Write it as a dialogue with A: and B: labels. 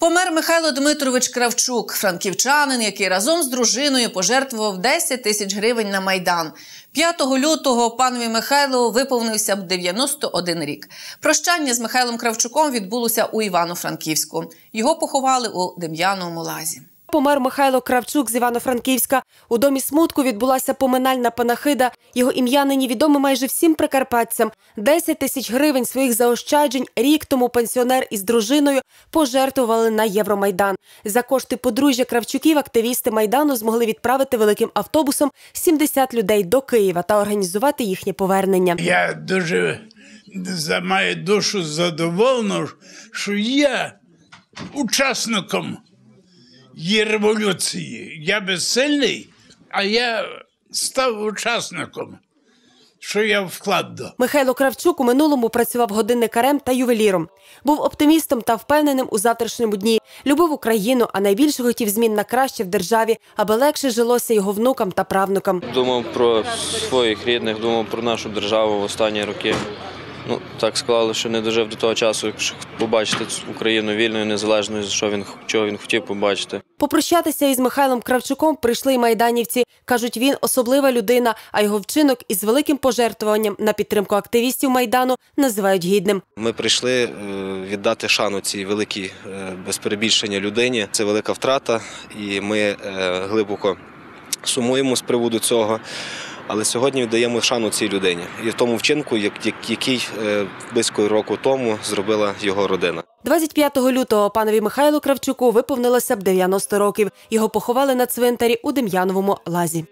A: Помер Михайло Дмитрович Кравчук, франківчанин, який разом з дружиною пожертвував 10 тисяч гривень на майдан. 5 лютого панові Михайлову виповнився б 91 рік. Прощання з Михайлом Кравчуком відбулося у Івано-Франківську. Його поховали у Дем'яновому лазі.
B: Помер Михайло Кравчук з Івано-Франківська. У домі смутку відбулася поминальна панахида. Його ім'я нині відоме майже всім прикарпатцям. 10 тисяч гривень своїх заощаджень рік тому пенсіонер із дружиною пожертвували на Євромайдан. За кошти подружжя Кравчуків активісти майдану змогли відправити великим автобусом 70 людей до Києва та організувати їхнє повернення.
C: Я дуже за маю душу задоволена, що я учасником її революції. Я безсильний, а я став учасником, що я вклад дав.
B: Михайло Кравчук у минулому працював годинникарем та ювеліром. Був оптимістом та впевненим у завтрашньому дні. Любив Україну, а найбільше хотів змін на краще в державі, аби легше жилося його внукам та правнукам.
D: Думав про своїх рідних, думав про нашу державу в останні роки. Ну, так склало, що не дожив до того часу, щоб побачити цю Україну вільною, незалежною, що він чого він хотів побачити.
B: Попрощатися із Михайлом Кравчуком прийшли й майданівці. Кажуть, він особлива людина, а його вчинок із великим пожертвуванням на підтримку активістів майдану називають гідним.
E: Ми прийшли е, віддати шану цій великій е, без перебільшення людині. Це велика втрата, і ми е, глибоко сумуємо з приводу цього. Але сьогодні віддаємо шану цій людині і в тому вчинку, як- як- який е, близько року тому зробила його родина.
B: 25 лютого панові Михайлу Кравчуку виповнилося б 90 років. Його поховали на цвинтарі у Дем'яновому лазі.